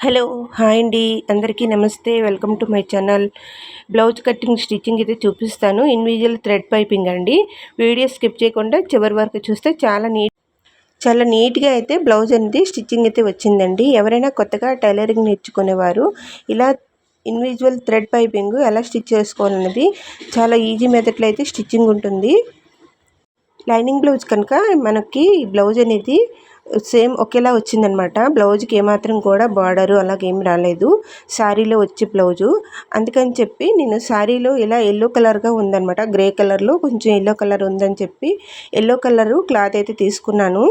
Hello hi అండి. అందరికీ నమస్తే. Welcome to my channel. Blouse cutting stitching అయితే చూపిస్తాను. ఇండివిజువల్ థ్రెడ్ పైపింగ్ అండి. వీడియో స్కిప్ చేయకుండా చివరి వరకు చూస్తే చాలా నీట్ చాలా నీట్గా అయితే బ్లౌజ్ అనేది స్టిచ్చింగ్ అయితే వచ్చిందండి. ఎవరైనా కొత్తగా టైలరింగ్ నేర్చుకునేవారు ఇలా ఇండివిజువల్ థ్రెడ్ పైపింగ్ ఎలా స్టిచ్ చేసుకోవాలన్నది చాలా ఈజీ మెథడ్లో అయితే స్టిచ్చింగ్ ఉంటుంది. లైనింగ్ బ్లౌజ్ కనుక మనకి బ్లౌజ్ అనేది సేమ్ ఒకేలా వచ్చిందనమాట. బ్లౌజ్కి ఏమాత్రం కూడా బార్డరు అలాగేం రాలేదు. శారీలో వచ్చే బ్లౌజు. అందుకని చెప్పి నేను శారీలో ఇలా ఎల్లో కలర్గా ఉందనమాట. గ్రే కలర్లో కొంచెం ఎల్లో కలర్ ఉందని చెప్పి ఎల్లో కలరు క్లాత్ అయితే తీసుకున్నాను.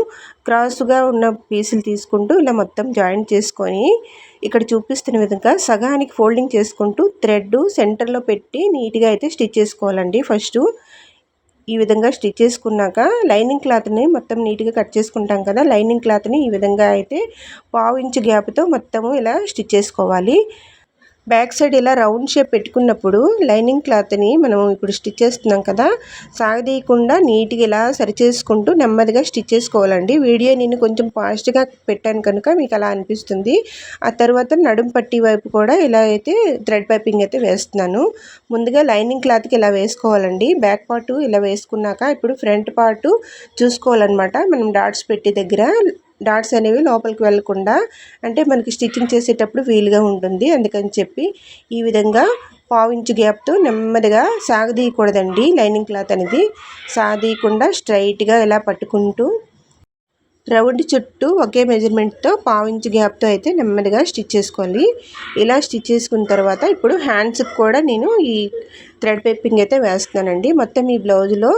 క్రాస్గా ఉన్న పీసులు తీసుకుంటూ ఇలా మొత్తం జాయింట్ చేసుకొని ఇక్కడ చూపిస్తున్న విధంగా సగానికి ఫోల్డింగ్ చేసుకుంటూ థ్రెడ్ సెంటర్లో పెట్టి నీట్గా అయితే స్టిచ్ చేసుకోవాలండి ఫస్ట్. ఈ విధంగా స్టిచ్ చేసుకున్నాక లైనింగ్ క్లాత్ని మొత్తం నీట్గా కట్ చేసుకుంటాం కదా లైనింగ్ క్లాత్ని ఈ విధంగా అయితే పావు ఇంచు గ్యాప్తో మొత్తము ఇలా స్టిచ్ చేసుకోవాలి. బ్యాక్ సైడ్ ఇలా రౌండ్ షేప్ పెట్టుకున్నప్పుడు లైనింగ్ క్లాత్ని మనం ఇప్పుడు స్టిచ్ చేస్తున్నాం కదా సాగదీయకుండా నీట్గా ఇలా సరి చేసుకుంటూ నెమ్మదిగా స్టిచ్ చేసుకోవాలండి. వీడియో నేను కొంచెం ఫాస్ట్గా పెట్టాను కనుక మీకు అలా అనిపిస్తుంది. ఆ తర్వాత నడుం పట్టి వైపు కూడా ఇలా అయితే థ్రెడ్ పైపింగ్ అయితే వేస్తున్నాను. ముందుగా లైనింగ్ క్లాత్కి ఇలా వేసుకోవాలండి. బ్యాక్ పార్ట్ ఇలా వేసుకున్నాక ఇప్పుడు ఫ్రంట్ పార్ట్ చూసుకోవాలన్నమాట. మనం డాట్స్ పెట్టి దగ్గర డాట్స్ అనేవి లోపలికి వెళ్ళకుండా అంటే మనకి స్టిచ్చింగ్ చేసేటప్పుడు వీలుగా ఉంటుంది. అందుకని చెప్పి ఈ విధంగా పావించు గ్యాప్తో నెమ్మదిగా సాగదీయకూడదండి లైనింగ్ క్లాత్ అనేది. సాగదీయకుండా స్ట్రైట్గా ఇలా పట్టుకుంటూ రౌండ్ చుట్టూ ఒకే మెజర్మెంట్తో పావించు గ్యాప్తో అయితే నెమ్మదిగా స్టిచ్ చేసుకోవాలి. ఇలా స్టిచ్ చేసుకున్న తర్వాత ఇప్పుడు హ్యాండ్స్కి కూడా నేను ఈ థ్రెడ్ పేపింగ్ అయితే వేస్తున్నానండి. మొత్తం ఈ బ్లౌజ్లో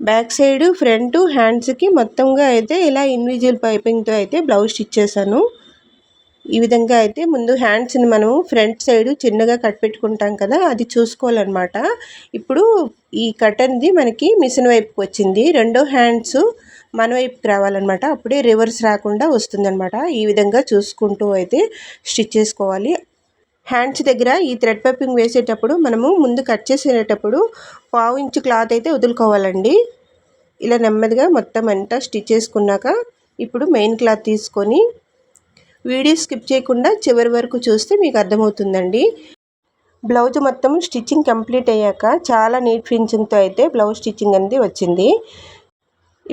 బ్యాక్ సైడ్ ఫ్రంట్ హ్యాండ్స్కి మొత్తంగా అయితే ఇలా ఇన్విజువల్ పైపింగ్తో అయితే బ్లౌజ్ స్టిచ్ చేశాను ఈ విధంగా అయితే ముందు హ్యాండ్స్ని మనం ఫ్రంట్ సైడ్ చిన్నగా కట్ పెట్టుకుంటాం కదా అది చూసుకోవాలన్నమాట. ఇప్పుడు ఈ కట్ అనేది మనకి మిషన్ వైపుకి వచ్చింది. రెండో హ్యాండ్స్ మన వైపుకి రావాలన్నమాట. అప్పుడే రివర్స్ రాకుండా వస్తుందన్నమాట. ఈ విధంగా చూసుకుంటూ అయితే స్టిచ్ చేసుకోవాలి. హ్యాండ్స్ దగ్గర ఈ థ్రెడ్ పైపింగ్ వేసేటప్పుడు మనము ముందు కట్ చేసేటప్పుడు పావు ఇంచు క్లాత్ అయితే వదులుకోవాలండి. ఇలా నెమ్మదిగా మొత్తం అంతా స్టిచ్ చేసుకున్నాక ఇప్పుడు మెయిన్ క్లాత్ తీసుకొని వీడియో స్కిప్ చేయకుండా చివరి వరకు చూస్తే మీకు అర్థమవుతుందండి. బ్లౌజ్ మొత్తం స్టిచ్చింగ్ కంప్లీట్ అయ్యాక చాలా నీట్ ఫినిషింగ్తో అయితే బ్లౌజ్ స్టిచ్చింగ్ అనేది వచ్చింది.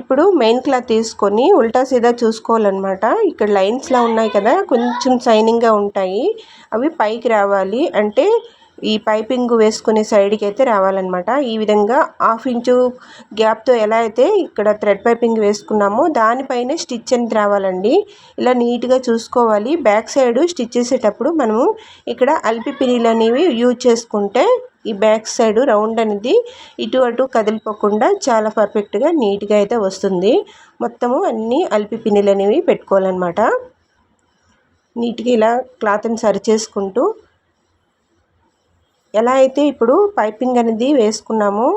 ఇప్పుడు మెయిన్ క్లాత్ తీసుకొని ఉల్టా సీదా చూసుకోవాలన్నమాట. ఇక్కడ లైన్స్లా ఉన్నాయి కదా కొంచెం షైనింగ్గా ఉంటాయి. అవి పైకి రావాలి. అంటే ఈ పైపింగ్ వేసుకునే సైడ్కి అయితే రావాలన్నమాట. ఈ విధంగా హాఫ్ ఇంచు గ్యాప్తో ఎలా అయితే ఇక్కడ థ్రెడ్ పైపింగ్ వేసుకున్నామో దానిపైనే స్టిచ్ అనేది రావాలండి. ఇలా నీట్గా చూసుకోవాలి. బ్యాక్ సైడ్ స్టిచ్ చేసేటప్పుడు మనము ఇక్కడ అల్పి పినీలు అనేవి యూజ్ చేసుకుంటే ఈ బ్యాక్ సైడ్ రౌండ్ అనేది ఇటు అటు కదిలిపోకుండా చాలా పర్ఫెక్ట్గా నీట్గా అయితే వస్తుంది. మొత్తము అన్నీ అల్పి పిన్నులు అనేవి పెట్టుకోవాలన్నమాట. నీట్గా ఇలా క్లాత్ని సరి చేసుకుంటూ ఎలా అయితే ఇప్పుడు పైపింగ్ అనేది వేసుకున్నామో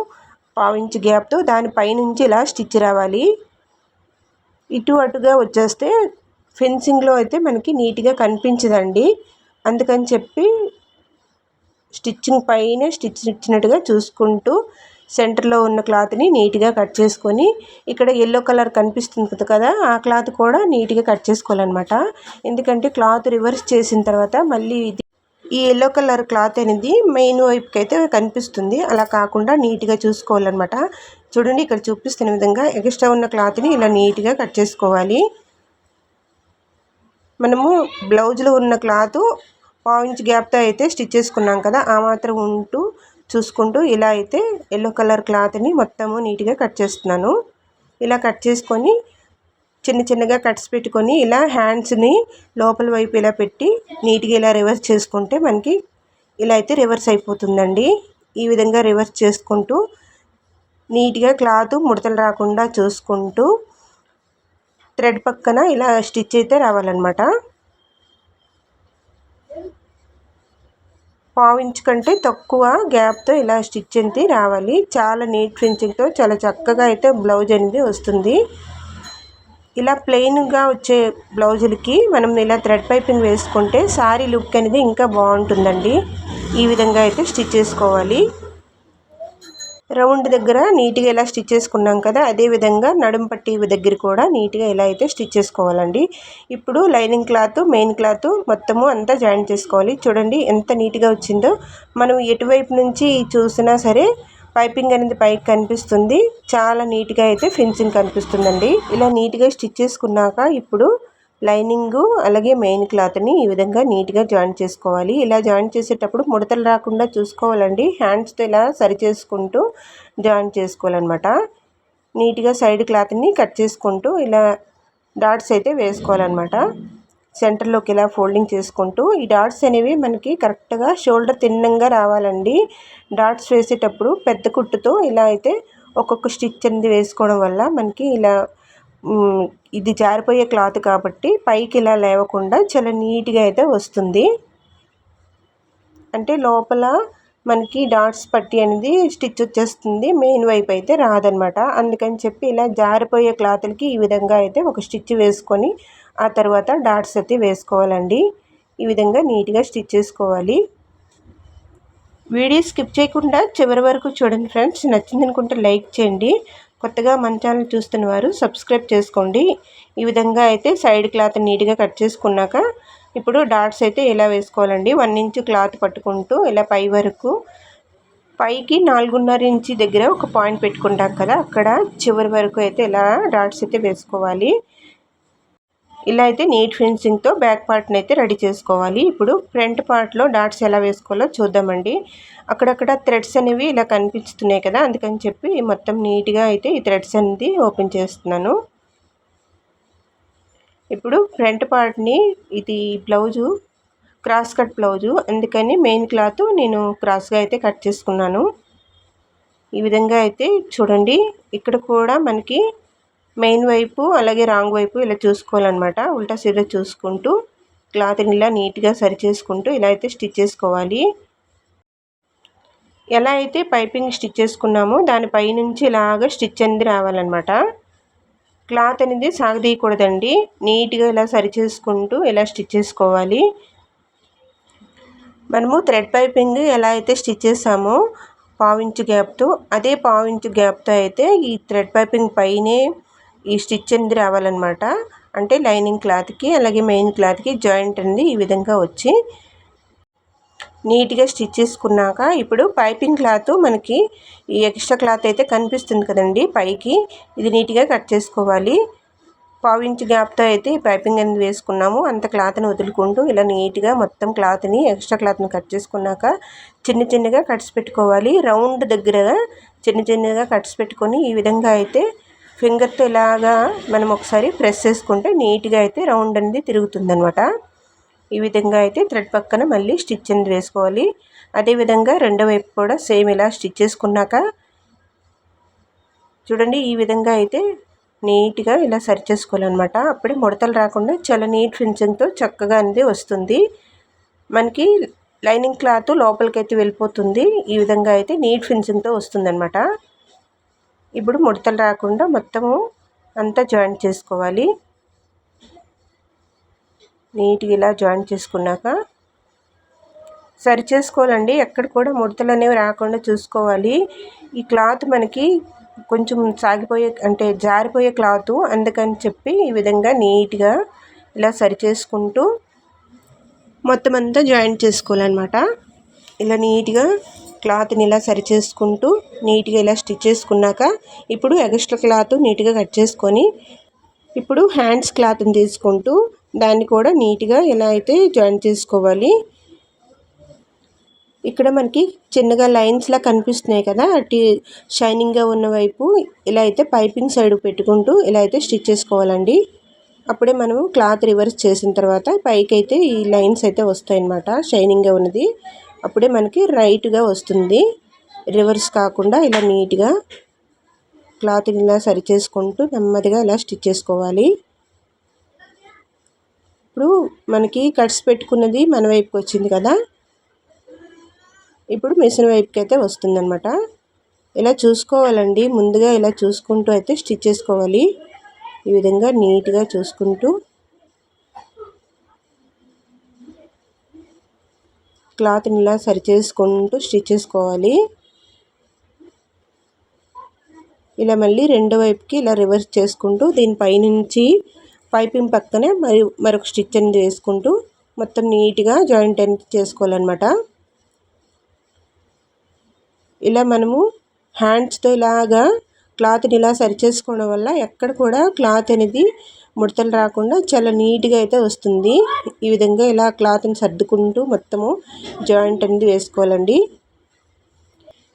పావించి గ్యాప్తో దానిపైనుంచి ఇలా స్టిచ్ రావాలి. ఇటు అటుగా వచ్చేస్తే ఫెన్సింగ్లో అయితే మనకి నీట్గా కనిపించదండి. అందుకని చెప్పి స్టిచ్చింగ్ పైన స్టిచ్ ఇచ్చినట్టుగా చూసుకుంటూ సెంటర్లో ఉన్న క్లాత్ని నీట్గా కట్ చేసుకొని ఇక్కడ ఎల్లో కలర్ కనిపిస్తుంది కదా ఆ క్లాత్ కూడా నీట్గా కట్ చేసుకోవాలన్నమాట. ఎందుకంటే క్లాత్ రివర్స్ చేసిన తర్వాత మళ్ళీ ఇది ఈ ఎల్లో కలర్ క్లాత్ అనేది మెయిన్ వైపుకి అయితే కనిపిస్తుంది. అలా కాకుండా నీట్గా చూసుకోవాలన్నమాట. చూడండి ఇక్కడ చూపిస్తున్న విధంగా ఎక్స్ట్రా ఉన్న క్లాత్ని ఇలా నీట్గా కట్ చేసుకోవాలి. మనము బ్లౌజ్లో ఉన్న క్లాత్ పావించ్ గ్యాప్తో అయితే స్టిచ్ చేసుకున్నాం కదా ఆ మాత్రం ఉంటూ చూసుకుంటూ ఇలా అయితే ఎల్లో కలర్ క్లాత్ని మొత్తము నీట్గా కట్ చేస్తున్నాను. ఇలా కట్ చేసుకొని చిన్న చిన్నగా కట్స్ పెట్టుకొని ఇలా హ్యాండ్స్ని లోపల వైపు ఇలా పెట్టి నీట్గా ఇలా రివర్స్ చేసుకుంటే మనకి ఇలా అయితే రివర్స్ అయిపోతుందండి. ఈ విధంగా రివర్స్ చేసుకుంటూ నీట్గా క్లాత్ ముడతలు రాకుండా చూసుకుంటూ థ్రెడ్ పక్కన ఇలా స్టిచ్ అయితే రావాలన్నమాట. పావించు కంటే తక్కువ గ్యాప్తో ఇలా స్టిచ్ అనేది రావాలి. చాలా నీట్ ఫినిషింగ్తో చాలా చక్కగా అయితే బ్లౌజ్ అనేది వస్తుంది. ఇలా ప్లెయిన్గా వచ్చే బ్లౌజులకి మనం ఇలా థ్రెడ్ పైపింగ్ వేసుకుంటే శారీ లుక్ అనేది ఇంకా బాగుంటుందండి. ఈ విధంగా అయితే స్టిచ్ చేసుకోవాలి. రౌండ్ దగ్గర నీట్గా ఇలా స్టిచ్ చేసుకున్నాం కదా అదే విధంగా నడుం పట్టి దగ్గర కూడా నీట్గా ఇలా అయితే స్టిచ్ చేసుకోవాలండి. ఇప్పుడు లైనింగ్ క్లాత్ మెయిన్ క్లాత్ మొత్తము అంతా జాయిన్ చేసుకోవాలి. చూడండి ఎంత నీట్గా వచ్చిందో. మనం ఎటువైపు నుంచి చూసినా సరే పైపింగ్ అనేది పైకి కనిపిస్తుంది. చాలా నీట్గా అయితే ఫినిషింగ్ కనిపిస్తుందండి. ఇలా నీట్గా స్టిచ్ చేసుకున్నాక ఇప్పుడు లైనింగ్ అలాగే మెయిన్ క్లాత్ని ఈ విధంగా నీట్గా జాయిన్ చేసుకోవాలి. ఇలా జాయిన్ చేసేటప్పుడు ముడతలు రాకుండా చూసుకోవాలండి. హ్యాండ్స్తో ఇలా సరి చేసుకుంటూ జాయిన్ చేసుకోవాలన్నమాట. నీట్గా సైడ్ క్లాత్ని కట్ చేసుకుంటూ ఇలా డాట్స్ అయితే వేసుకోవాలన్నమాట. సెంటర్లోకి ఇలా ఫోల్డింగ్ చేసుకుంటూ ఈ డాట్స్ అనేవి మనకి కరెక్ట్గా షోల్డర్ తిన్నంగా రావాలండి. డాట్స్ వేసేటప్పుడు పెద్ద కుట్టుతో ఇలా అయితే ఒక్కొక్క స్టిచ్ అనేది వేసుకోవడం వల్ల మనకి ఇలా ఇది జారిపోయే క్లాత్ కాబట్టి పైకి ఇలా లేవకుండా చాలా నీట్గా అయితే వస్తుంది. అంటే లోపల మనకి డాట్స్ పట్టి అనేది స్టిచ్ వచ్చేస్తుంది. మెయిన్ వైపు అయితే రాదనమాట. అందుకని చెప్పి ఇలా జారిపోయే క్లాత్లకి ఈ విధంగా అయితే ఒక స్టిచ్ వేసుకొని ఆ తర్వాత డాట్స్ అయితే వేసుకోవాలండి. ఈ విధంగా నీట్గా స్టిచ్ చేసుకోవాలి. వీడియో స్కిప్ చేయకుండా చివరి వరకు చూడండి ఫ్రెండ్స్. నచ్చింది అనుకుంటే లైక్ చేయండి. కొత్తగా మన ఛానల్ చూస్తున్న వారు సబ్స్క్రైబ్ చేసుకోండి. ఈ విధంగా అయితే సైడ్ క్లాత్ నీట్గా కట్ చేసుకున్నాక ఇప్పుడు డాట్స్ అయితే ఎలా వేసుకోవాలండి? వన్ ఇంచ్ క్లాత్ పట్టుకుంటూ ఇలా పై వరకు పైకి నాలుగున్నర ఇంచి దగ్గర ఒక పాయింట్ పెట్టుకుంటాం కదా అక్కడ చివరి వరకు అయితే ఇలా డాట్స్ అయితే వేసుకోవాలి. ఇలా అయితే నీట్ ఫినిషింగ్తో బ్యాక్ పార్ట్ని అయితే రెడీ చేసుకోవాలి. ఇప్పుడు ఫ్రంట్ పార్ట్లో డాట్స్ ఎలా వేసుకోవాలో చూద్దామండి. అక్కడక్కడ థ్రెడ్స్ అనేవి ఇలా కనిపిస్తున్నాయి కదా అందుకని చెప్పి మొత్తం నీట్గా అయితే ఈ థ్రెడ్స్ అనేది ఓపెన్ చేస్తున్నాను. ఇప్పుడు ఫ్రంట్ పార్ట్ని ఇది బ్లౌజు క్రాస్ కట్ బ్లౌజు అందుకని మెయిన్ క్లాత్ నేను క్రాస్గా అయితే కట్ చేసుకున్నాను. ఈ విధంగా అయితే చూడండి. ఇక్కడ కూడా మనకి మెయిన్ వైపు అలాగే రాంగ్ వైపు ఇలా చూసుకోవాలన్నమాట. ఉల్టా సీర చూసుకుంటూ క్లాత్ని ఇలా నీట్గా సరి చేసుకుంటూ ఇలా అయితే స్టిచ్ చేసుకోవాలి. ఎలా అయితే పైపింగ్ స్టిచ్ చేసుకున్నామో దానిపై నుంచి ఇలాగ స్టిచ్ అనేది రావాలన్నమాట. క్లాత్ అనేది సాగదీయకూడదండి. నీట్గా ఇలా సరి చేసుకుంటూ ఇలా స్టిచ్ చేసుకోవాలి. మనము థ్రెడ్ పైపింగ్ ఎలా అయితే స్టిచ్ చేసామో పావించు గ్యాప్తో అదే పావించు గ్యాప్తో అయితే ఈ థ్రెడ్ పైపింగ్ పైనే ఈ స్టిచ్ అనేది రావాలన్నమాట. అంటే లైనింగ్ క్లాత్కి అలాగే మెయిన్ క్లాత్కి జాయింట్ అనేది ఈ విధంగా వచ్చి నీట్గా స్టిచ్ చేసుకున్నాక ఇప్పుడు పైపింగ్ క్లాత్ మనకి ఈ ఎక్స్ట్రా క్లాత్ అయితే కనిపిస్తుంది కదండి పైకి. ఇది నీట్గా కట్ చేసుకోవాలి. పావించి గ్యాప్తో అయితే పైపింగ్ అనేది వేసుకున్నాము. అంత క్లాత్ని వదులుకుంటూ ఇలా నీట్గా మొత్తం క్లాత్ని ఎక్స్ట్రా క్లాత్ని కట్ చేసుకున్నాక చిన్న చిన్నగా కట్స్ పెట్టుకోవాలి. రౌండ్ దగ్గర చిన్న చిన్నగా కట్స్ పెట్టుకొని ఈ విధంగా అయితే ఫింగర్తో ఇలాగా మనం ఒకసారి ప్రెస్ చేసుకుంటే నీట్గా అయితే రౌండ్ అనేది తిరుగుతుంది అనమాట ఈ విధంగా అయితే థ్రెడ్ పక్కన మళ్ళీ స్టిచ్ అనేది వేసుకోవాలి. అదేవిధంగా రెండో వైపు కూడా సేమ్ ఇలా స్టిచ్ చేసుకున్నాక చూడండి ఈ విధంగా అయితే నీట్గా ఇలా సరి చేసుకోవాలన్నమాట. అప్పుడే ముడతలు రాకుండా చాలా నీట్ ఫినిషింగ్తో చక్కగా అనేది వస్తుంది. మనకి లైనింగ్ క్లాత్ లోపలికైతే వెళ్ళిపోతుంది. ఈ విధంగా అయితే నీట్ ఫినిషింగ్తో వస్తుందన్నమాట. ఇప్పుడు ముడతలు రాకుండా మొత్తము అంతా జాయింట్ చేసుకోవాలి. నీట్గా ఇలా జాయింట్ చేసుకున్నాక సరి చేసుకోవాలండి. ఎక్కడ కూడా ముడతలు అనేవి రాకుండా చూసుకోవాలి. ఈ క్లాత్ మనకి కొంచెం సాగిపోయే అంటే జారిపోయే క్లాత్ అందుకని చెప్పి ఈ విధంగా నీట్గా ఇలా సరి చేసుకుంటూ మొత్తం అంతా జాయింట్ చేసుకోవాలన్నమాట. ఇలా నీట్గా క్లాత్ని ఇలా సరి చేసుకుంటూ నీట్గా ఇలా స్టిచ్ చేసుకున్నాక ఇప్పుడు ఎగస్ట్రా క్లాత్ నీట్గా కట్ చేసుకొని ఇప్పుడు హ్యాండ్స్ క్లాత్ని తీసుకుంటూ దాన్ని కూడా నీట్గా ఇలా అయితే జాయిన్ చేసుకోవాలి. ఇక్కడ మనకి చిన్నగా లైన్స్లా కనిపిస్తున్నాయి కదా అటు షైనింగ్గా ఉన్న వైపు ఇలా అయితే పైపింగ్ సైడ్ పెట్టుకుంటూ ఇలా అయితే స్టిచ్ చేసుకోవాలండి. అప్పుడే మనము క్లాత్ రివర్స్ చేసిన తర్వాత పైకి అయితే ఈ లైన్స్ అయితే వస్తాయన్నమాట షైనింగ్గా ఉన్నది. అప్పుడే మనకి రైట్గా వస్తుంది. రివర్స్ కాకుండా ఇలా నీట్గా క్లాత్ని ఇలా సరి చేసుకుంటూ నెమ్మదిగా ఇలా స్టిచ్ చేసుకోవాలి. ఇప్పుడు మనకి కట్స్ పెట్టుకున్నది మన వైపుకి వచ్చింది కదా? ఇప్పుడు మిషన్ వైపుకి అయితే వస్తుందన్నమాట. ఇలా చూసుకోవాలండి. ముందుగా ఇలా చూసుకుంటూ అయితే స్టిచ్ చేసుకోవాలి. ఈ విధంగా నీట్గా చూసుకుంటూ క్లాత్ని ఇలా సరి చేసుకుంటూ స్టిచ్ చేసుకోవాలి. ఇలా మళ్ళీ రెండో వైపుకి ఇలా రివర్స్ చేసుకుంటూ దీనిపైనుంచి పైపింగ్ పక్కనే మరి మరొక స్టిచ్ అనేది వేసుకుంటూ మొత్తం నీట్గా జాయింట్ అనేది చేసుకోవాలన్నమాట. ఇలా మనము హ్యాండ్స్తో ఇలాగా క్లాత్ని ఇలా సరి చేసుకోవడం వల్ల ఎక్కడ కూడా క్లాత్ అనేది ముడతలు రాకుండా చాలా నీట్గా అయితే వస్తుంది. ఈ విధంగా ఇలా క్లాత్ని సర్దుకుంటూ మొత్తము జాయింట్ అనేది వేసుకోవాలండి.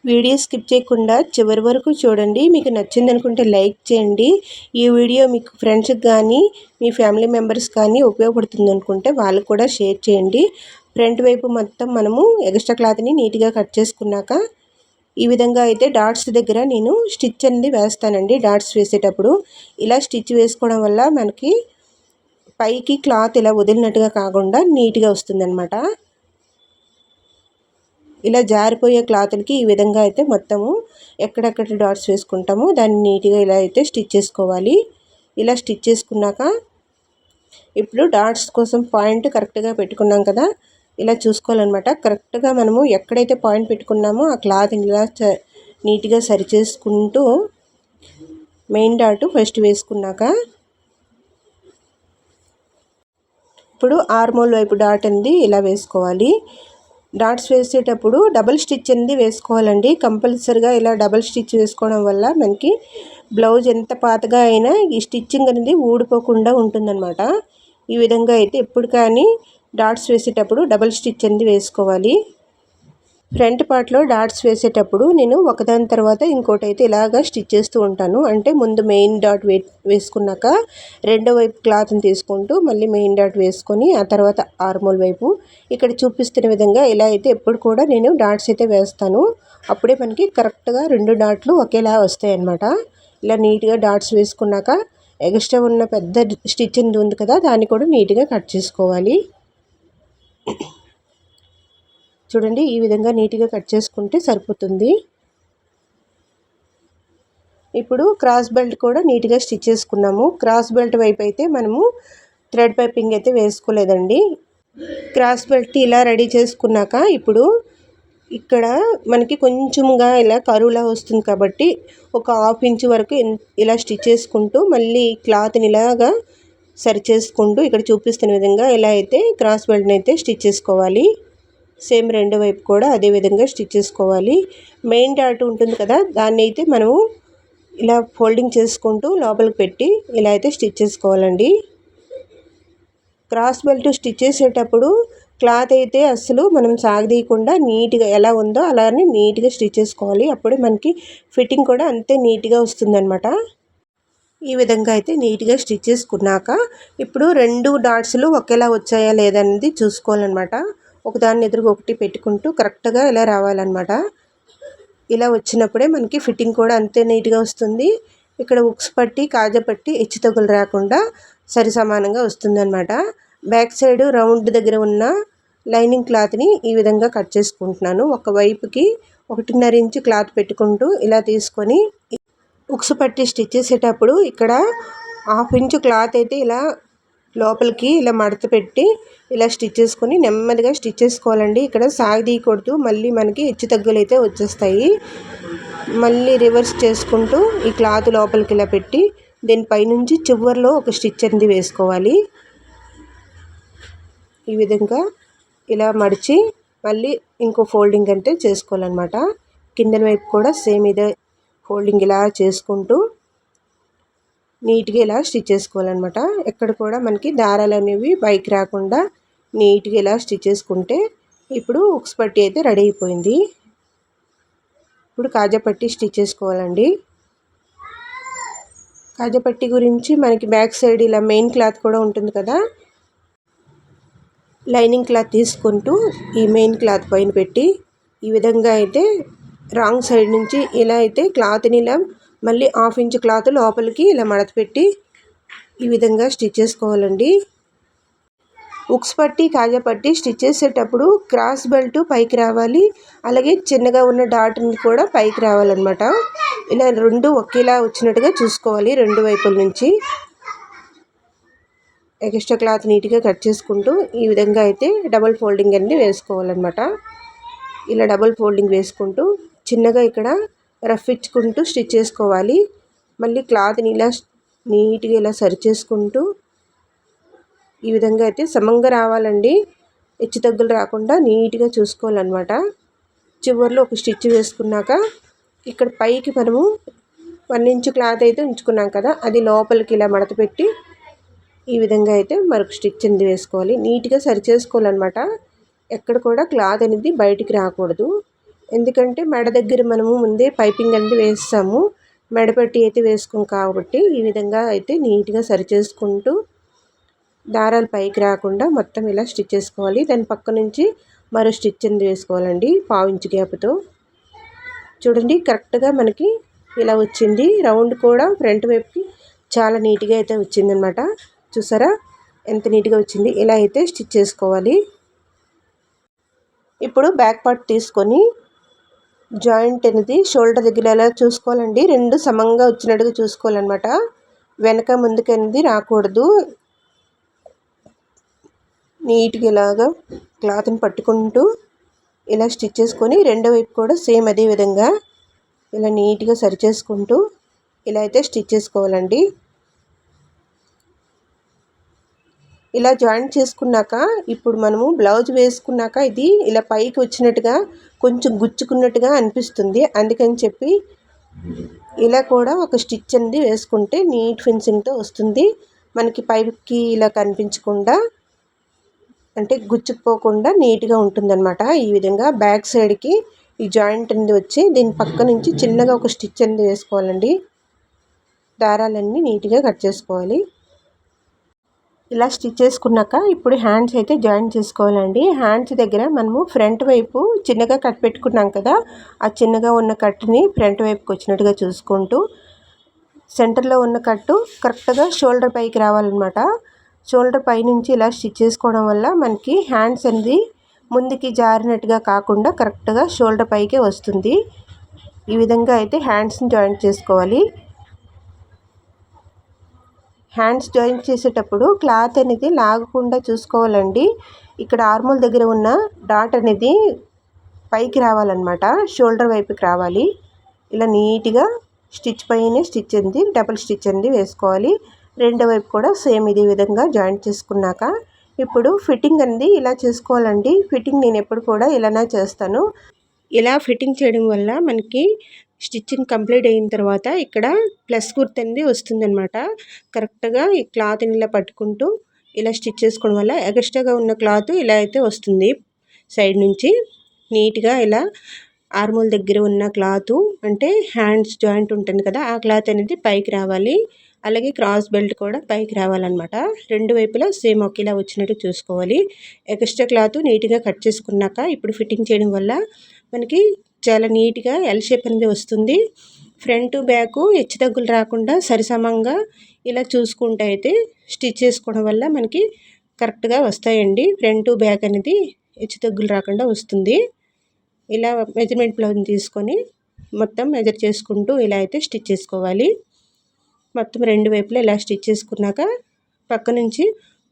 వీడియో స్కిప్ చేయకుండా చివరి వరకు చూడండి. మీకు నచ్చింది అనుకుంటే లైక్ చేయండి. ఈ వీడియో మీకు ఫ్రెండ్స్కి కానీ మీ ఫ్యామిలీ మెంబర్స్ కానీ ఉపయోగపడుతుంది అనుకుంటే వాళ్ళు కూడా షేర్ చేయండి. ఫ్రంట్ వైపు మొత్తం మనము ఎక్స్ట్రా క్లాత్ని నీట్గా కట్ చేసుకున్నాక ఈ విధంగా అయితే డాట్స్ దగ్గర నేను స్టిచ్ అనేది వేస్తానండి డాట్స్ వేసేటప్పుడు. ఇలా స్టిచ్ వేసుకోవడం వల్ల మనకి పైకి క్లాత్ ఇలా వదిలినట్టుగా కాకుండా నీట్గా వస్తుందన్నమాట. ఇలా జారిపోయే క్లాత్లకి ఈ విధంగా అయితే మొత్తము ఎక్కడెక్కడ డాట్స్ వేసుకుంటామో దాన్ని నీట్గా ఇలా అయితే స్టిచ్ చేసుకోవాలి. ఇలా స్టిచ్ చేసుకున్నాక ఇప్పుడు డాట్స్ కోసం పాయింట్ కరెక్ట్గా పెట్టుకున్నాం కదా ఇలా చూసుకోవాలన్నమాట. కరెక్ట్గా మనము ఎక్కడైతే పాయింట్ పెట్టుకున్నామో ఆ క్లాత్ ఇలా నీట్గా సరి చేసుకుంటూ మెయిన్ డాట్ ఫస్ట్ వేసుకున్నాక ఇప్పుడు ఆర్మోల్ వైపు డాట్ అనేది ఇలా వేసుకోవాలి. డాట్స్ వేసేటప్పుడు డబల్ స్టిచ్ అనేది వేసుకోవాలండి. కంపల్సరిగా ఇలా డబల్ స్టిచ్ వేసుకోవడం వల్ల మనకి బ్లౌజ్ ఎంత పాతగా అయినా ఈ స్టిచ్చింగ్ అనేది ఊడిపోకుండా ఉంటుందన్నమాట. ఈ విధంగా అయితే ఎప్పుడు కానీ డాట్స్ వేసేటప్పుడు డబల్ స్టిచ్ అనేది వేసుకోవాలి. ఫ్రంట్ పార్ట్లో డాట్స్ వేసేటప్పుడు నేను ఒకదాని తర్వాత ఇంకోటి అయితే ఇలాగా స్టిచ్ చేస్తూ ఉంటాను. అంటే ముందు మెయిన్ డాట్ వే వేసుకున్నాక రెండో వైపు క్లాత్ని తీసుకుంటూ మళ్ళీ మెయిన్ డాట్ వేసుకొని ఆ తర్వాత ఆర్మోల్ వైపు ఇక్కడ చూపిస్తున్న విధంగా ఇలా అయితే ఎప్పుడు కూడా నేను డాట్స్ అయితే వేస్తాను. అప్పుడే మనకి కరెక్ట్గా రెండు డాట్లు ఒకేలా వస్తాయి అన్నమాట ఇలా నీట్గా డాట్స్ వేసుకున్నాక ఎక్స్ట్రా ఉన్న పెద్ద స్టిచ్ ఉంది కదా దాన్ని కూడా నీట్గా కట్ చేసుకోవాలి. చూడండి ఈ విధంగా నీట్గా కట్ చేసుకుంటే సరిపోతుంది. ఇప్పుడు క్రాస్ బెల్ట్ కూడా నీట్గా స్టిచ్ చేసుకున్నాము. క్రాస్ బెల్ట్ వైపు అయితే మనము థ్రెడ్ పైపింగ్ అయితే వేసుకోలేదండి. క్రాస్ బెల్ట్ ఇలా రెడీ చేసుకున్నాక ఇప్పుడు ఇక్కడ మనకి కొంచెంగా ఇలా కరువులా వస్తుంది కాబట్టి ఒక హాఫ్ ఇంచ్ వరకు ఇలా స్టిచ్ చేసుకుంటూ మళ్ళీ క్లాత్ని ఇలాగా సరి చేసుకుంటూ ఇక్కడ చూపిస్తున్న విధంగా ఇలా అయితే క్రాస్ బెల్ట్ని అయితే స్టిచ్ చేసుకోవాలి. సేమ్ రెండు వైపు కూడా అదే విధంగా స్టిచ్ చేసుకోవాలి. మెయిన్ డాట్ ఉంటుంది కదా దాన్ని అయితే మనము ఇలా ఫోల్డింగ్ చేసుకుంటూ లోపలికి పెట్టి ఇలా అయితే స్టిచ్ చేసుకోవాలండి. క్రాస్ బెల్ట్ స్టిచ్ చేసేటప్పుడు క్లాత్ అయితే అస్సలు మనం సాగదీయకుండా నీట్గా ఎలా ఉందో అలానే నీట్గా స్టిచ్ చేసుకోవాలి. అప్పుడే మనకి ఫిట్టింగ్ కూడా అంతే నీట్గా వస్తుందన్నమాట. ఈ విధంగా అయితే నీట్గా స్టిచ్ చేసుకున్నాక ఇప్పుడు రెండు డాట్స్లు ఒకేలా వచ్చాయా లేదనేది చూసుకోవాలన్నమాట. ఒకదాన్ని ఎదురుగా ఒకటి పెట్టుకుంటూ కరెక్ట్గా ఇలా రావాలన్నమాట. ఇలా వచ్చినప్పుడే మనకి ఫిట్టింగ్ కూడా అంతే నీట్గా వస్తుంది. ఇక్కడ ఉక్స్ పట్టి కాజా పట్టి హెచ్చు తగులు రాకుండా సరి సమానంగా వస్తుందన్నమాట. బ్యాక్ సైడ్ రౌండ్ దగ్గర ఉన్న లైనింగ్ క్లాత్ని ఈ విధంగా కట్ చేసుకుంటున్నాను. ఒక వైపుకి ఒకటిన్నర ఇంచు క్లాత్ పెట్టుకుంటూ ఇలా తీసుకొని ఉక్స్ పట్టి స్టిచ్ చేసేటప్పుడు ఇక్కడ హాఫ్ ఇంచు క్లాత్ అయితే ఇలా లోపలికి ఇలా మడత పెట్టి ఇలా స్టిచ్ చేసుకొని నెమ్మదిగా స్టిచ్ చేసుకోవాలండి. ఇక్కడ సాగదీయకూడదు మళ్ళీ మనకి హెచ్చు తగ్గులు అయితే వచ్చేస్తాయి. మళ్ళీ రివర్స్ చేసుకుంటూ ఈ క్లాత్ లోపలికి ఇలా పెట్టి దీనిపైనుంచి చివరిలో ఒక స్టిచ్ అనేది వేసుకోవాలి. ఈ విధంగా ఇలా మడిచి మళ్ళీ ఇంకో ఫోల్డింగ్ అంటే చేసుకోవాలన్నమాట. కిందన వైపు కూడా సేమ్ ఇదే ఫోల్డింగ్ ఇలా చేసుకుంటూ నీట్గా ఇలా స్టిచ్ చేసుకోవాలన్నమాట. ఎక్కడ కూడా మనకి దారాలు అనేవి బైక్ రాకుండా నీట్గా ఇలా స్టిచ్ చేసుకుంటే ఇప్పుడు ఉక్స్ పట్టి అయితే రెడీ అయిపోయింది. ఇప్పుడు కాజాపట్టి స్టిచ్ చేసుకోవాలండి. కాజాపట్టి గురించి మనకి బ్యాక్ సైడ్ ఇలా మెయిన్ క్లాత్ కూడా ఉంటుంది కదా. లైనింగ్ క్లాత్ తీసుకుంటూ ఈ మెయిన్ క్లాత్ పైన పెట్టి ఈ విధంగా అయితే రాంగ్ సైడ్ నుంచి ఇలా అయితే క్లాత్ని ఇలా మళ్ళీ హాఫ్ ఇంచ్ క్లాత్ లోపలికి ఇలా మడత పెట్టి ఈ విధంగా స్టిచ్ చేసుకోవాలండి. ఉక్స్ పట్టి కాజా పట్టి స్టిచ్ చేసేటప్పుడు క్రాస్ బెల్ట్ పైకి రావాలి. అలాగే చిన్నగా ఉన్న డాట్ని కూడా పైకి రావాలన్నమాట. ఇలా రెండు ఒకేలా వచ్చినట్టుగా చూసుకోవాలి రెండు వైపుల నుంచి. ఎక్స్ట్రా క్లాత్ నీట్గా కట్ చేసుకుంటూ ఈ విధంగా అయితే డబల్ ఫోల్డింగ్ అనేది వేసుకోవాలన్నమాట. ఇలా డబల్ ఫోల్డింగ్ వేసుకుంటూ చిన్నగా ఇక్కడ రఫ్ ఇచ్చుకుంటూ స్టిచ్ చేసుకోవాలి. మళ్ళీ క్లాత్ని ఇలా నీట్గా ఇలా సరి చేసుకుంటూ ఈ విధంగా అయితే సమంగా రావాలండి. హెచ్చు తగ్గులు రాకుండా నీట్గా చూసుకోవాలన్నమాట. చివరిలో ఒక స్టిచ్ వేసుకున్నాక ఇక్కడ పైకి మనము వన్ ఇంచు క్లాత్ అయితే ఉంచుకున్నాం కదా అది లోపలికి ఇలా మడత పెట్టి ఈ విధంగా అయితే మరొక స్టిచ్ అనేది వేసుకోవాలి. నీట్గా సరి చేసుకోవాలన్నమాట. ఎక్కడ కూడా క్లాత్ అనేది బయటికి రాకూడదు. ఎందుకంటే మెడ దగ్గర మనము ముందే పైపింగ్ అనేది వేస్తాము. మెడపెట్టి అయితే వేసుకోం కాబట్టి ఈ విధంగా అయితే నీట్గా సరి చేసుకుంటూ దారాలు పైకి రాకుండా మొత్తం ఇలా స్టిచ్ చేసుకోవాలి. దాని పక్క నుంచి మరో స్టిచ్ అనేది వేసుకోవాలండి పావించి గ్యాప్తో. చూడండి కరెక్ట్గా మనకి ఇలా వచ్చింది. రౌండ్ కూడా ఫ్రంట్ వైపుకి చాలా నీట్గా అయితే వచ్చిందనమాట. చూసారా? ఎంత నీట్గా వచ్చింది. ఇలా అయితే స్టిచ్ చేసుకోవాలి. ఇప్పుడు బ్యాక్ పార్ట్ తీసుకొని జాయింట్ అనేది షోల్డర్ దగ్గర ఎలా చూసుకోవాలండి? రెండు సమంగా వచ్చినట్టుగా చూసుకోవాలన్నమాట. వెనక ముందుకు అనేది రాకూడదు. నీట్గా ఇలాగా క్లాత్ని పట్టుకుంటూ ఇలా స్టిచ్ చేసుకొని రెండో వైపు కూడా సేమ్ అదే విధంగా ఇలా నీట్గా సరి చేసుకుంటూ ఇలా అయితే స్టిచ్ చేసుకోవాలండి. ఇలా జాయింట్ చేసుకున్నాక ఇప్పుడు మనము బ్లౌజ్ వేసుకున్నాక ఇది ఇలా పైకి వచ్చినట్టుగా కొంచెం గుచ్చుకున్నట్టుగా అనిపిస్తుంది. అందుకని చెప్పి ఇలా కూడా ఒక స్టిచ్ అనేది వేసుకుంటే నీట్ ఫినిషింగ్తో వస్తుంది. మనకి పైకి ఇలా కనిపించకుండా అంటే గుచ్చుకుపోకుండా నీట్గా ఉంటుందన్నమాట. ఈ విధంగా బ్యాక్ సైడ్కి ఈ జాయింట్ అనేది వచ్చి దీని పక్క నుంచి చిన్నగా ఒక స్టిచ్ అనేది వేసుకోవాలండి. దారాలన్నీ నీట్గా కట్ చేసుకోవాలి. ఇలా స్టిచ్ చేసుకున్నాక ఇప్పుడు హ్యాండ్స్ అయితే జాయిన్ చేసుకోవాలండి. హ్యాండ్స్ దగ్గర మనము ఫ్రంట్ వైపు చిన్నగా కట్ పెట్టుకున్నాం కదా ఆ చిన్నగా ఉన్న కట్ని ఫ్రంట్ వైపుకి వచ్చినట్టుగా చూసుకుంటూ సెంటర్లో ఉన్న కట్టు కరెక్ట్గా షోల్డర్ పైకి రావాలన్నమాట. షోల్డర్ పైనుంచి ఇలా స్టిచ్ చేసుకోవడం వల్ల మనకి హ్యాండ్స్ అనేది ముందుకి జారినట్టుగా కాకుండా కరెక్ట్గా షోల్డర్ పైకే వస్తుంది. ఈ విధంగా అయితే హ్యాండ్స్ని జాయింట్ చేసుకోవాలి. హ్యాండ్స్ జాయిన్ చేసేటప్పుడు క్లాత్ అనేది లాగకుండా చూసుకోవాలండి. ఇక్కడ ఆర్మోల్ దగ్గర ఉన్న డాట్ అనేది పైకి రావాలన్నమాట. షోల్డర్ వైపుకి రావాలి. ఇలా నీట్గా స్టిచ్ పైనే స్టిచ్ అంది డబుల్ స్టిచ్ అంది వేసుకోవాలి. రెండో వైపు కూడా సేమ్ ఇదే విధంగా జాయింట్ చేసుకున్నాక ఇప్పుడు ఫిట్టింగ్ అనేది ఇలా చేసుకోవాలండి. ఫిట్టింగ్ నేను ఎప్పుడు కూడా ఇలానే చేస్తాను. ఇలా ఫిట్టింగ్ చేయడం వల్ల మనకి స్టిచ్చింగ్ కంప్లీట్ అయిన తర్వాత ఇక్కడ ప్లస్ గుర్తు అనేది వస్తుందన్నమాట. కరెక్ట్గా ఈ క్లాత్ని ఇలా పట్టుకుంటూ ఇలా స్టిచ్ చేసుకోవడం వల్ల ఎక్స్ట్రాగా ఉన్న క్లాత్ ఇలా అయితే వస్తుంది. సైడ్ నుంచి నీట్గా ఇలా ఆర్మోల్ దగ్గర ఉన్న క్లాత్ అంటే హ్యాండ్స్ జాయింట్ ఉంటుంది కదా ఆ క్లాత్ అనేది పైకి రావాలి. అలాగే క్రాస్ బెల్ట్ కూడా పైకి రావాలన్నమాట. రెండు వైపులా సేమ్ ఒకేలా వచ్చినట్టు చూసుకోవాలి. ఎక్స్ట్రా క్లాత్ నీట్గా కట్ చేసుకున్నాక ఇప్పుడు ఫిట్టింగ్ చేయడం వల్ల మనకి చాలా నీట్గా ఎల్ షేప్ అనేది వస్తుంది. ఫ్రంట్ బ్యాక్ హెచ్చు తగ్గులు రాకుండా సరిసమంగా ఇలా చూసుకుంటే అయితే స్టిచ్ చేసుకోవడం వల్ల మనకి కరెక్ట్గా వస్తాయండి. ఫ్రంట్ బ్యాక్ అనేది హెచ్చు తగ్గులు రాకుండా వస్తుంది. ఇలా మెజర్మెంట్ బ్లౌజ్ని తీసుకొని మొత్తం మెజర్ చేసుకుంటూ ఇలా అయితే స్టిచ్ చేసుకోవాలి. మొత్తం రెండు వైపులా ఇలా స్టిచ్ చేసుకున్నాక పక్క నుంచి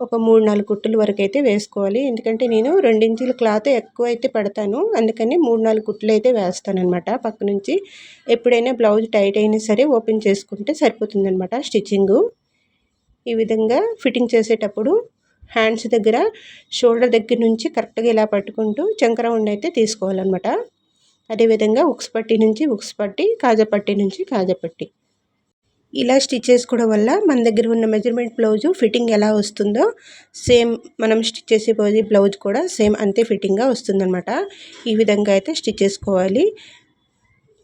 ఒక మూడు నాలుగు కుట్టుల వరకు అయితే వేసుకోవాలి. ఎందుకంటే నేను రెండించుల క్లాత్ ఎక్కువ అయితే పెడతాను. అందుకని మూడు నాలుగు కుట్లు అయితే వేస్తాను అనమాట పక్క నుంచి ఎప్పుడైనా బ్లౌజ్ టైట్ అయినా సరే ఓపెన్ చేసుకుంటే సరిపోతుందనమాట స్టిచ్చింగ్. స్టిచ్చింగు ఈ విధంగా ఫిట్టింగ్ చేసేటప్పుడు హ్యాండ్స్ దగ్గర షోల్డర్ దగ్గర నుంచి కరెక్ట్గా ఇలా పట్టుకుంటూ చంకర ఉండి అయితే తీసుకోవాలన్నమాట. అదేవిధంగా ఉక్స్ పట్టి నుంచి ఉక్స్ పట్టి కాజపట్టి నుంచి కాజపట్టి ఇలా స్టిచ్ చేసుకోవడం వల్ల మన దగ్గర ఉన్న మెజర్మెంట్ బ్లౌజు ఫిట్టింగ్ ఎలా వస్తుందో సేమ్ మనం స్టిచ్ చేసే బ్లౌజ్ కూడా సేమ్ అంతే ఫిట్టింగ్గా వస్తుందన్నమాట. ఈ విధంగా అయితే స్టిచ్ చేసుకోవాలి.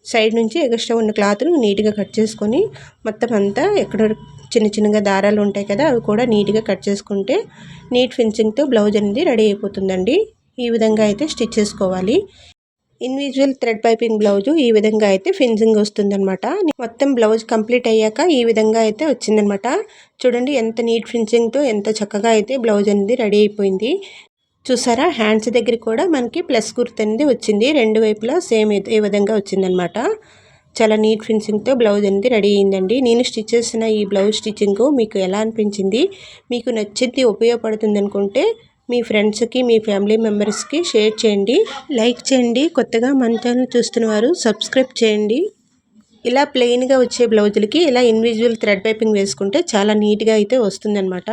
సైడ్ నుంచి ఎక్స్ట్రా ఉన్న క్లాత్ను నీట్గా కట్ చేసుకొని మొత్తం అంతా ఎక్కడ చిన్న చిన్నగా దారాలు ఉంటాయి కదా అవి కూడా నీట్గా కట్ చేసుకుంటే నీట్ ఫినిషింగ్తో బ్లౌజ్ అనేది రెడీ అయిపోతుందండి. ఈ విధంగా అయితే స్టిచ్ చేసుకోవాలి. ఇండివిజువల్ థ్రెడ్ పైపింగ్ బ్లౌజు ఈ విధంగా అయితే ఫినిషింగ్ వస్తుందన్నమాట. మొత్తం బ్లౌజ్ కంప్లీట్ అయ్యాక ఈ విధంగా అయితే వచ్చిందనమాట చూడండి ఎంత నీట్ ఫినిషింగ్తో ఎంత చక్కగా అయితే బ్లౌజ్ అనేది రెడీ అయిపోయింది. చూసారా? హ్యాండ్స్ దగ్గర కూడా మనకి ప్లస్ గుర్తు అనేది వచ్చింది. రెండు వైపులా సేమ్ ఏ విధంగా వచ్చిందనమాట చాలా నీట్ ఫినిషింగ్తో బ్లౌజ్ అనేది రెడీ అయిందండి. నేను స్టిచ్ చేసిన ఈ బ్లౌజ్ స్టిచ్చింగ్ మీకు ఎలా అనిపించింది? మీకు నచ్చింది ఉపయోగపడుతుంది అనుకుంటే మీ ఫ్రెండ్స్కి మీ ఫ్యామిలీ మెంబర్స్కి షేర్ చేయండి. లైక్ చేయండి. కొత్తగా మన ఛానల్ చూస్తున్నవారు సబ్స్క్రైబ్ చేయండి. ఇలా ప్లెయిన్గా వచ్చే బ్లౌజులకి ఇలా ఇన్విజువల్ థ్రెడ్ పైపింగ్ వేసుకుంటే చాలా నీట్గా అయితే వస్తుందన్నమాట.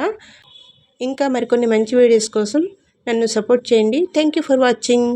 ఇంకా మరికొన్ని మంచి వీడియోస్ కోసం నన్ను సపోర్ట్ చేయండి. Thank you for watching.